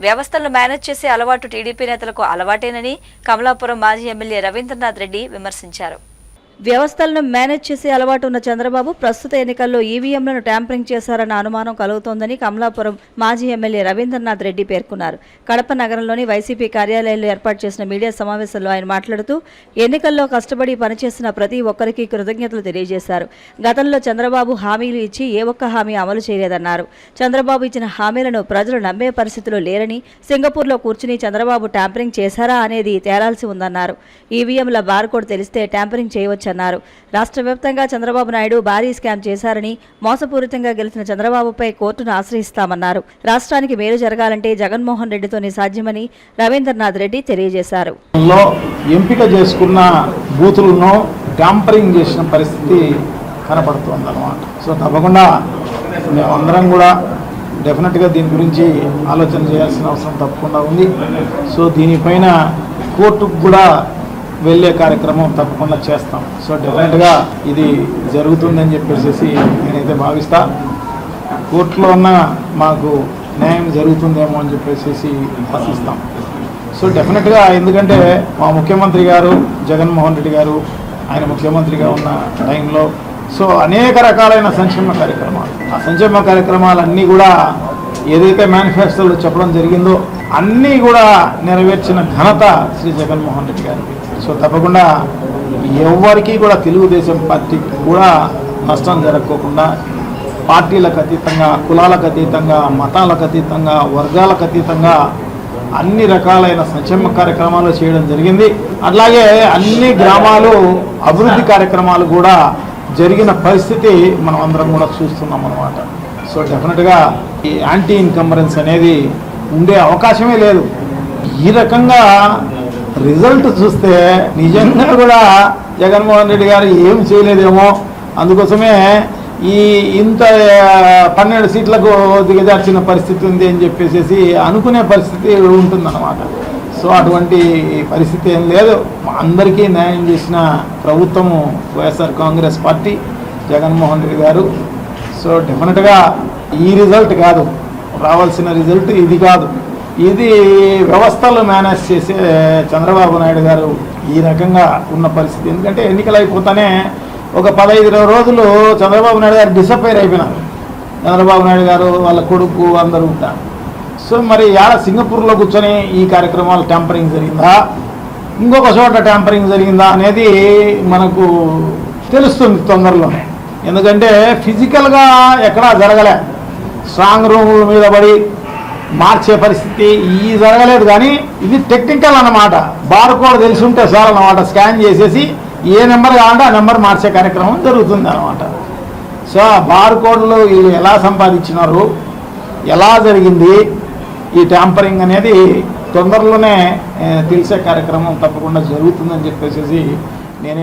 వ్యవస్థలను మేనేజ్ చేసే అలవాటు టీడీపీ నేతలకు అలవాటేనని కమలాపురం మాజీ ఎమ్మెల్యే రవీంద్రనాథ్ రెడ్డి విమర్శించారు. వ్యవస్థలను మేనేజ్ చేసే అలవాటు ఉన్న చంద్రబాబు ప్రస్తుత ఎన్నికల్లో ఈవీఎంలను ట్యాంపరింగ్ చేశారన్న అనుమానం కలుగుతోందని కమలాపురం మాజీ ఎమ్మెల్యే రవీంద్రనాథ్ రెడ్డి పేర్కొన్నారు. కడప నగరంలోని వైసీపీ కార్యాలయంలో ఏర్పాటు చేసిన మీడియా సమావేశంలో ఆయన మాట్లాడుతూ ఎన్నికల్లో కష్టపడి పనిచేసిన ప్రతి ఒక్కరికి కృతజ్ఞతలు తెలియజేశారు. గతంలో చంద్రబాబు హామీలు ఇచ్చి ఏ ఒక్క హామీ అమలు చేయలేదన్నారు. చంద్రబాబు ఇచ్చిన హామీలను ప్రజలు నమ్మే పరిస్థితిలో లేరని సింగపూర్లో కూర్చుని చంద్రబాబు ట్యాంపరింగ్ చేశారా అనేది తేలాల్సి ఉందన్నారు. ఈవీఎంల బార్కోడ్ తెలిస్తే ట్యాంపరింగ్ చేయవచ్చు చేయవచ్చన్నారు రాష్ట్ర వ్యాప్తంగా చంద్రబాబు నాయుడు భారీ స్కామ్ చేశారని మోసపూరితంగా గెలిచిన చంద్రబాబుపై కోర్టును ఆశ్రయిస్తామన్నారు. రాష్ట్రానికి మేలు జరగాలంటే జగన్మోహన్ రెడ్డితోనే సాధ్యమని రవీంద్రనాథ్ రెడ్డి తెలియజేశారు. ఎంపిక చేసుకున్న బూతులను ట్యాంపరింగ్ చేసిన పరిస్థితి కనపడుతుంది అనమాట సో తప్పకుండా మేమందరం కూడా డెఫినెట్గా దీని గురించి ఆలోచన చేయాల్సిన అవసరం తప్పకుండా ఉంది. సో దీనిపైన కోర్టుకు కూడా వెళ్ళే కార్యక్రమం తప్పకుండా చేస్తాం. సో డెఫినెట్గా ఇది జరుగుతుందని చెప్పేసి నేనైతే భావిస్తా. కోర్టులో ఉన్న మాకు న్యాయం జరుగుతుందేమో అని చెప్పేసి ఆశిస్తాం సో డెఫినెట్గా ఎందుకంటే మా ముఖ్యమంత్రి గారు జగన్మోహన్ రెడ్డి గారు ఆయన ముఖ్యమంత్రిగా ఉన్న టైంలో సో అనేక రకాలైన సంక్షేమ కార్యక్రమాలు. ఆ సంక్షేమ కార్యక్రమాలన్నీ కూడా ఏదైతే మేనిఫెస్టోలో చెప్పడం జరిగిందో అన్నీ కూడా నెరవేర్చిన ఘనత శ్రీ జగన్మోహన్ రెడ్డి గారికి సో తప్పకుండా ఎవరికి కూడా తెలుగుదేశం పార్టీకి కూడా నష్టం జరగకోకుండా పార్టీలకు అతీతంగా కులాలకు అతీతంగా మతాలకు అతీతంగా వర్గాలకు అతీతంగా అన్ని రకాలైన సంక్షేమ కార్యక్రమాలు చేయడం జరిగింది. అట్లాగే అన్ని గ్రామాలు అభివృద్ధి కార్యక్రమాలు కూడా జరిగిన పరిస్థితి మనం అందరం కూడా చూస్తున్నాం అనమాట సో డెఫినెట్గా ఈ యాంటీ ఇన్కంబరెన్స్ అనేది ఉండే అవకాశమే లేదు. ఈ రకంగా రిజల్ట్ చూస్తే నిజంగా కూడా జగన్మోహన్ రెడ్డి గారు ఏం చేయలేదేమో. అందుకోసమే ఈ ఇంత పన్నెండు సీట్లకు దిగజార్చిన పరిస్థితి ఉంది అని చెప్పేసి అనుకునే పరిస్థితి ఉంటుందన్నమాట. సో అటువంటి పరిస్థితి ఏం లేదు. అందరికీ న్యాయం చేసిన ప్రభుత్వము వైఎస్ఆర్ కాంగ్రెస్ పార్టీ జగన్మోహన్ రెడ్డి గారు. సో డెఫినెట్గా ఈ రిజల్ట్ కాదు. రావాల్సిన రిజల్ట్ ఇది కాదు. ఇది వ్యవస్థలు మేనేజ్ చేసే చంద్రబాబు నాయుడు గారు ఈ రకంగా ఉన్న పరిస్థితి. ఎందుకంటే ఎన్నికలు అయిపోతానే ఒక పదహైదు ఇరవై రోజులు చంద్రబాబు నాయుడు గారు డిసప్పైర్ అయిపోయినారు. చంద్రబాబు నాయుడు గారు వాళ్ళ కొడుకు అందరూ ఉంటారు సో మరి యాడ సింగపూర్లో కూర్చొని ఈ కార్యక్రమాలు ట్యాంపరింగ్ జరిగిందా? ఇంకొక చోట ట్యాంపరింగ్ జరిగిందా అనేది మనకు తెలుస్తుంది తొందరలోనే. ఎందుకంటే ఫిజికల్గా ఎక్కడా జరగలే. స్ట్రాంగ్ రూముల మీద పడి మార్చే పరిస్థితి ఈ జరగలేదు కానీ ఇది టెక్నికల్ అన్నమాట. బార్ కోడ్ తెలిసి ఉంటే సార్ అన్నమాట. స్కాన్ చేసేసి ఏ నెంబర్ కావాలంటే ఆ నెంబర్ మార్చే కార్యక్రమం జరుగుతుంది అనమాట సో ఆ బార్ కోడ్లు వీళ్ళు ఎలా సంపాదించినారు? ఎలా జరిగింది? ఈ ట్యాంపరింగ్ అనేది తొందరలోనే తెలిసే కార్యక్రమం తప్పకుండా జరుగుతుందని చెప్పేసి